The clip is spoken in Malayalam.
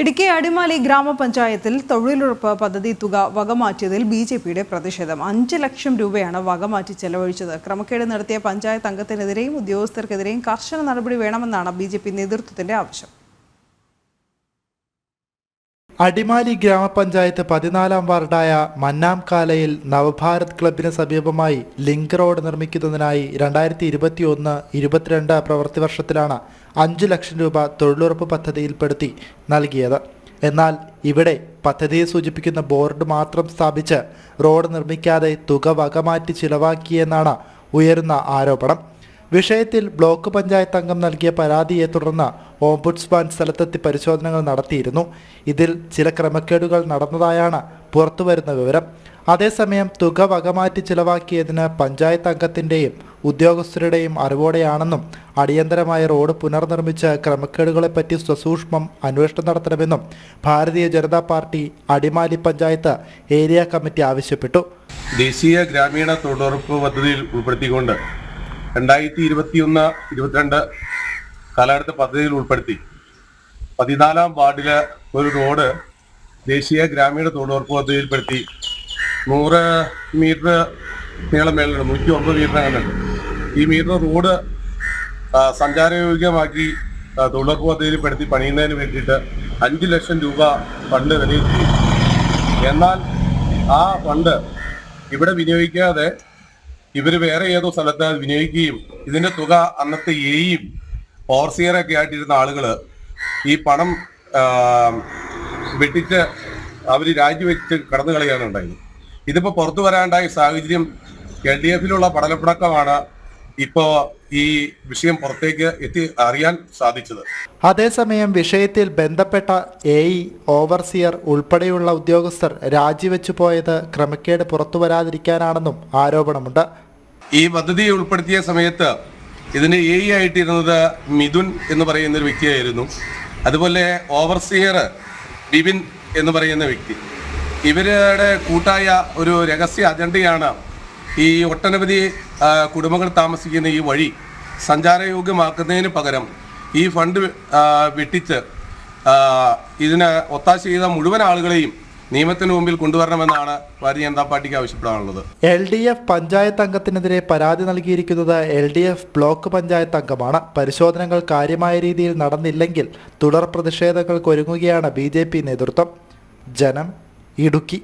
ഇടുക്കി അടിമാലി ഗ്രാമപഞ്ചായത്തിൽ തൊഴിലുറപ്പ് പദ്ധതി തുക വകമാറ്റിയതിൽ ബി ജെ പിയുടെ പ്രതിഷേധം. അഞ്ച് ലക്ഷം രൂപയാണ് വകമാറ്റി ചെലവഴിച്ചത്. ക്രമക്കേട് നടത്തിയ പഞ്ചായത്ത് അംഗത്തിനെതിരെയും ഉദ്യോഗസ്ഥർക്കെതിരെയും കർശന നടപടി വേണമെന്നാണ് ബി നേതൃത്വത്തിന്റെ ആവശ്യം. അടിമാലി ഗ്രാമപഞ്ചായത്ത് പതിനാലാം വാർഡായ മന്നാംകാലയിൽ നവഭാരത് ക്ലബിന് സമീപമായി ലിങ്ക് റോഡ് നിർമ്മിക്കുന്നതിനായി രണ്ടായിരത്തി ഇരുപത്തി ഒന്ന് ഇരുപത്തിരണ്ട് പ്രവൃത്തി വർഷത്തിലാണ് അഞ്ചു ലക്ഷം രൂപ തൊഴിലുറപ്പ് പദ്ധതിയിൽപ്പെടുത്തി നൽകിയത്. എന്നാൽ ഇവിടെ പദ്ധതിയെ സൂചിപ്പിക്കുന്ന ബോർഡ് മാത്രം സ്ഥാപിച്ച് റോഡ് നിർമ്മിക്കാതെ തുക വകമാറ്റി ചിലവാക്കിയെന്നാണ് ഉയരുന്ന ആരോപണം. വിഷയത്തിൽ ബ്ലോക്ക് പഞ്ചായത്ത് അംഗം നൽകിയ പരാതിയെ തുടർന്ന് ഓംബുഡ്സ്മാൻ സ്ഥലത്തെത്തി പരിശോധനകൾ നടത്തിയിരുന്നു. ഇതിൽ ചില ക്രമക്കേടുകൾ നടന്നതായാണ് പുറത്തുവരുന്ന വിവരം. അതേസമയം തുക വകമാറ്റി ചിലവാക്കിയതിന് പഞ്ചായത്ത് അംഗത്തിന്റെയും ഉദ്യോഗസ്ഥരുടെയും അറിവോടെയാണെന്നും അടിയന്തരമായ റോഡ് പുനർനിർമ്മിച്ച് ക്രമക്കേടുകളെപ്പറ്റി സസൂക്ഷ്മം അന്വേഷണം നടത്തണമെന്നും Bharatiya Janata Party Adimali panchayat area committee ആവശ്യപ്പെട്ടു. ദേശീയ ഗ്രാമീണ തൊഴിലുറപ്പ് പദ്ധതിയിൽ ഉൾപ്പെടുത്തിക്കൊണ്ട് രണ്ടായിരത്തി ഇരുപത്തിയൊന്ന് ഇരുപത്തിരണ്ട് കാലഘട്ട പദ്ധതിയിൽ ഉൾപ്പെടുത്തി. പതിനാലാം വാർഡിലെ ഒരു റോഡ് ദേശീയ ഗ്രാമീണ തൊഴിലുറപ്പ് പദ്ധതിയിൽപ്പെടുത്തി നൂറ് മീറ്റർ നീളം മേലുണ്ട് നൂറ്റി ഒമ്പത് മീറ്റർ അങ്ങനെയുണ്ട് ഈ മീറ്റർ റോഡ് സഞ്ചാരയോഗ്യമാക്കി തൊഴിലുറപ്പ് പദ്ധതിയിൽപ്പെടുത്തി പണിയുന്നതിന് വേണ്ടിയിട്ട് അഞ്ച് ലക്ഷം രൂപ ഫണ്ട് വിലയിരുത്തി. എന്നാൽ ആ ഫണ്ട് ഇവിടെ വിനിയോഗിക്കാതെ ഇവർ വേറെ ഏതോ സ്ഥലത്ത് വിനിയോഗിക്കുകയും ഇതിന്റെ തുക അന്നത്തെ എയും ഓവർസിയറൊക്കെ ആയിട്ടിരുന്ന ആളുകൾ ഈ പണം വെട്ടിച്ച് അവർ രാജിവെച്ച് കടന്നു കളയാണ് ഉണ്ടായത്. ഇതിപ്പോ പുറത്തു വരാണ്ടായ സാഹചര്യം എൽ ഡി എഫിലുള്ള പടലപ്പിണക്കമാണ് ഇപ്പോ ഈ വിഷയം പുറത്തേക്ക് എത്തി അറിയാൻ സാധിച്ചത്. അതേസമയം വിഷയത്തിൽ ബന്ധപ്പെട്ട എ ഇ ഓവർസിയർ ഉൾപ്പെടെയുള്ള ഉദ്യോഗസ്ഥർ രാജിവെച്ചു പോയത് ക്രമക്കേട് പുറത്തു വരാതിരിക്കാനാണെന്നും ആരോപണമുണ്ട്. ഈ പദ്ധതി ഉൾപ്പെടുത്തിയ സമയത്ത് ഇതിന് എ ഇ ആയിട്ടിരുന്നത് മിഥുൻ എന്ന് പറയുന്ന ഒരു വ്യക്തിയായിരുന്നു. അതുപോലെ ഓവർസിയർ ബിബിൻ എന്ന് പറയുന്ന വ്യക്തി. ഇവരുടെ കൂട്ടായ ഒരു രഹസ്യ അജണ്ടയാണ് ഈ ഒട്ടനവധി കുടുംബങ്ങൾ താമസിക്കുന്ന ഈ വഴി സഞ്ചാരയോഗ്യമാക്കുന്നതിന് പകരം ഈ ഫണ്ട് വെട്ടിച്ച് ഇതിന് ഒത്താശ ചെയ്ത മുഴുവൻ ആളുകളെയും നിയമത്തിന് മുമ്പിൽ കൊണ്ടുവരണമെന്നാണ് ഭാരതീയ ജനതാ പാർട്ടിക്ക് ആവശ്യപ്പെടാനുള്ളത്. എൽ ഡി എഫ് പഞ്ചായത്ത് അംഗത്തിനെതിരെ പരാതി നൽകിയിരിക്കുന്നത് L D F block panchayat അംഗമാണ്. പരിശോധനകൾ കാര്യമായ രീതിയിൽ നടന്നില്ലെങ്കിൽ തുടർ പ്രതിഷേധങ്ങൾക്ക് ഒരുങ്ങുകയാണ് ബി നേതൃത്വം. ജനം ഇടുക്കി.